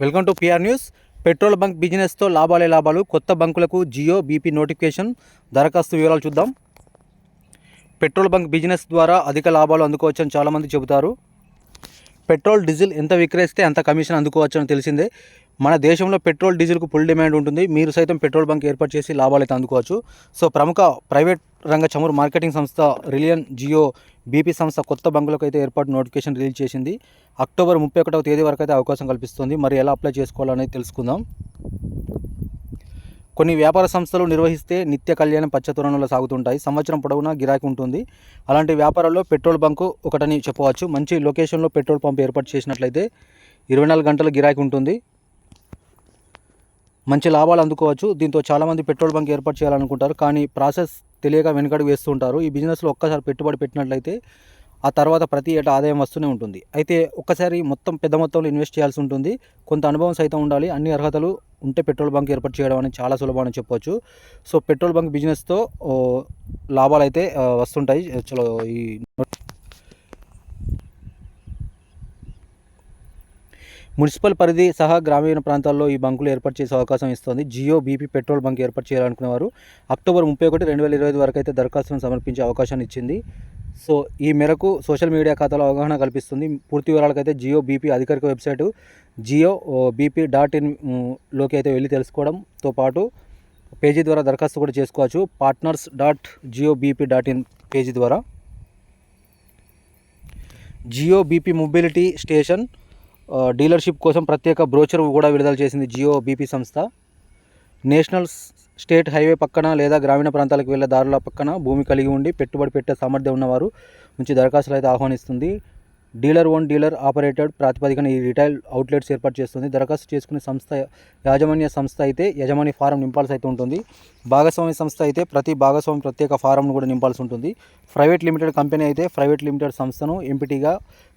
Welcome to PR news petrol bunk బిజినెస్తో లాభాలే లాభాలు. కొత్త బంకులకు జియో బీపీ నోటిఫికేషన్. దరఖాస్తు వివరాలు చూద్దాం. పెట్రోల్ బంక్ బిజినెస్ ద్వారా అధిక లాభాలు అందుకోవచ్చని చాలామంది చెబుతారు. పెట్రోల్ డీజిల్ ఎంత విక్రయిస్తే అంత కమిషన్ అందుకోవచ్చని తెలిసిందే. మన దేశంలో పెట్రోల్ డీజిల్కు ఫుల్ డిమాండ్ ఉంటుంది. మీరు సైతం పెట్రోల్ బంక్ ఏర్పాటు చేసి లాభాలు అయితే అందుకోవచ్చు. సో ప్రముఖ ప్రైవేట్ రంగ చమురు మార్కెటింగ్ సంస్థ రిలియన్ జియో బీపీ సంస్థ కొత్త బంకులకు అయితే ఏర్పాటు నోటిఫికేషన్ రిలీజ్ చేసింది. అక్టోబర్ ముప్పై ఒకటవ తేదీ వరకు అయితే అవకాశం కల్పిస్తుంది. మరి ఎలా అప్లై చేసుకోవాలనేది తెలుసుకుందాం. కొన్ని వ్యాపార సంస్థలు నిర్వహిస్తే నిత్య కళ్యాణం పచ్చతోరణంలో సాగుతుంటాయి. సంవత్సరం పొడవునా గిరాకీ ఉంటుంది. అలాంటి వ్యాపారాల్లో పెట్రోల్ బంకు ఒకటని చెప్పవచ్చు. మంచి లొకేషన్లో పెట్రోల్ పంప్ ఏర్పాటు చేసినట్లయితే ఇరవై నాలుగు గంటల గిరాకీ ఉంటుంది. మంచి లాభాలు అందుకోవచ్చు. దీంతో చాలామంది పెట్రోల్ బంక్ ఏర్పాటు చేయాలనుకుంటారు. కానీ ప్రాసెస్ తెలియక వెనకడుగు వేస్తుంటారు. ఈ బిజినెస్లో ఒక్కసారి పెట్టుబడి పెట్టినట్లయితే ఆ తర్వాత ప్రతి ఏటా ఆదాయం వస్తూనే ఉంటుంది. అయితే ఒక్కసారి మొత్తం పెద్ద మొత్తంలో ఇన్వెస్ట్ చేయాల్సి ఉంటుంది. కొంత అనుభవం సైతం ఉండాలి. అన్ని అర్హతలు ఉంటే పెట్రోల్ బంక్ ఏర్పాటు చేయడం అనేది చాలా సులభం అని చెప్పొచ్చు. సో పెట్రోల్ బంక్ బిజినెస్తో లాభాలు అయితే వస్తుంటాయి. చలో ఈ మున్సిపల్ పరిధి సహా గ్రామీణ ప్రాంతాల్లో ఈ బంకులు ఏర్పాటు చేసే అవకాశం ఇస్తుంది. జియో బీపీ పెట్రోల్ బంక్ ఏర్పాటు చేయాలనుకునేవారు. అక్టోబర్ ముప్పై ఒకటి రెండు వేల ఇరవై వరకు అయితే దరఖాస్తును సమర్పించే అవకాశాన్ని ఇచ్చింది. సో ఈ మేరకు సోషల్ మీడియా ఖాతాలో అవగాహన కల్పిస్తుంది. పూర్తి వివరాలకైతే జియో బీపీ అధికారిక వెబ్సైటు జియో బీపీ డాట్ ఇన్లోకి అయితే వెళ్ళి తెలుసుకోవడంతో పాటు పేజీ ద్వారా దరఖాస్తు కూడా చేసుకోవచ్చు. Partners dot Jio BP dot in page ద్వారా. Jio BP mobility station dealership కోసం ప్రత్యేక బ్రోచర్ కూడా విడుదల చేసింది జియో బీపీ సంస్థ. నేషనల్ స్టేట్ హైవే పక్కన లేదా గ్రామీణ ప్రాంతాలకు వెళ్ళే దారుల పక్కన భూమి కలిగి ఉండి పెట్టుబడి పెట్టే సామర్థ్యం ఉన్నవారు నుంచి దరఖాస్తులు అయితే ఆహ్వానిస్తుంది. డీలర్ ఓన్ డీలర్ ఆపరేటెడ్ ప్రాతిపదికన ఈ రిటైల్ అవుట్లెట్స్ ఏర్పాటు చేస్తుంది. దరఖాస్తు చేసుకునే సంస్థ యాజమాన్య సంస్థ అయితే యజమాని ఫారం నింపాల్సి అయితే ఉంటుంది. భాగస్వామి సంస్థ అయితే ప్రతి భాగస్వామి ప్రత్యేక ఫారంను కూడా నింపాల్సి ఉంటుంది. ప్రైవేట్ లిమిటెడ్ కంపెనీ అయితే ప్రైవేట్ లిమిటెడ్ సంస్థను ఎంపీటీగా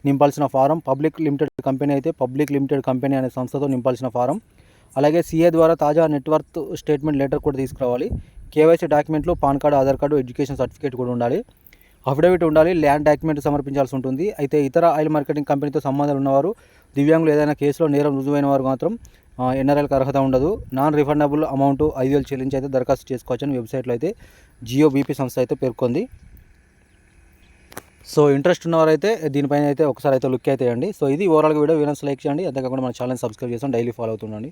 నింపాల్సిన ఫారం పబ్లిక్ లిమిటెడ్ కంపెనీ అయితే పబ్లిక్ లిమిటెడ్ కంపెనీ అనే సంస్థతో నింపాల్సిన ఫారం. అలాగే సీఏ ద్వారా తాజా నెట్వర్క్ స్టేట్మెంట్ లెటర్ కూడా తీసుకురావాలి. కేవైసీ డాక్యుమెంట్లు PAN card Aadhaar card education certificate కూడా ఉండాలి. అఫిడవిట్ ఉండాలి ల్యాండ్ డాక్యుమెంట్ సమర్పించాల్సి ఉంటుంది. అయితే ఇతర ఆయిల్ మార్కెటింగ్ కంపెనీతో సంబంధాలు ఉన్నవారు దివ్యాంగులు ఏదైనా కేసులో నేరం రుజువైన వారు మాత్రం ఎన్ఆర్ఎల్కి అర్హత ఉండదు. నాన్ రిఫండబుల్ అమౌంట్ ఐదు వేలు చెల్లించి అయితే దరఖాస్తు చేసుకోవచ్చని వెబ్సైట్లో అయితే జియో బీపీ సంస్థ అయితే పేర్కొంది. సో ఇంట్రెస్ట్ ఉన్నవారైతే దీనిపైన అయితే ఒకసారి అయితే లుక్ అయితే అండి సో ఇది ఓవరాల్గా వీడియో. వీడియోస్ లైక్ చేయండి. అంతేకాకుండా మన ఛానల్ సబ్స్క్రైబ్ చేసాం డైలీ ఫాలో అవుతుండండి.